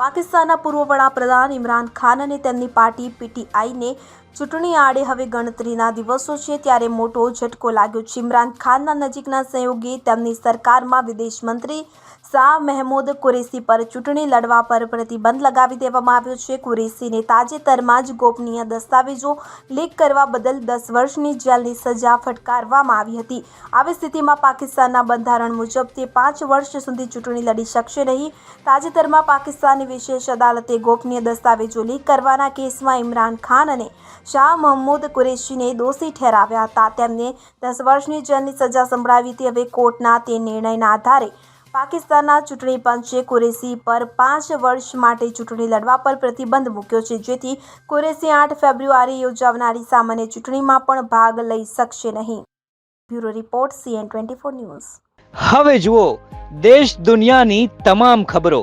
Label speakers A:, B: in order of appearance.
A: પાકિસ્તાનના પૂર્વ વડાપ્રધાન ઇમરાન ખાન અને તેમની પાર્ટી પીટીઆઈને ચૂંટણી આડે હવે ગણતરીના દિવસો છે ત્યારે મોટો ઝટકો લાગ્યો છે. ઇમરાન ખાનના નજીકના સહયોગી તેમની સરકારમાં વિદેશ મંત્રી શાહ મહેમૂદ કુરેશી પર ચૂંટણી લડવા પર પ્રતિબંધ લગાવી દેવામાં આવ્યો છે. કુરેશીને તાજેતરમાં જ ગોપનીય દસ્તાવેજો લીક કરવા બદલ દસ વર્ષની જેલની સજા ફટકારવામાં આવી હતી. આવી સ્થિતિમાં પાકિસ્તાનના બંધારણ મુજબ તે પાંચ વર્ષ સુધી ચૂંટણી લડી શકશે નહીં. તાજેતરમાં પાકિસ્તાનની વિશેષ અદાલતે ગોપનીય દસ્તાવેજો લીક કરવાના કેસમાં ઇમરાન ખાન અને શાહ મહમૂદ કુરેશીને દોષી ઠેરાવ્યા હતા. તેમને દસ વર્ષની જેલની સજા સંભળાવી હતી. હવે કોર્ટના તે નિર્ણયના આધારે પાકિસ્તાનના ચૂંટણી પંચે કુરેશી પર પાંચ વર્ષ માટે ચૂંટણી લડવા પર પ્રતિબંધ મૂક્યો છે, જેથી કુરેશી આઠ ફેબ્રુઆરી યોજાનારી સામાન્ય ચૂંટણીમાં પણ ભાગ લઈ શકશે નહીં. Bureau report, CN twenty four news.
B: હવે જુઓ, દેશ દુનિયાની તમામ ખબરો.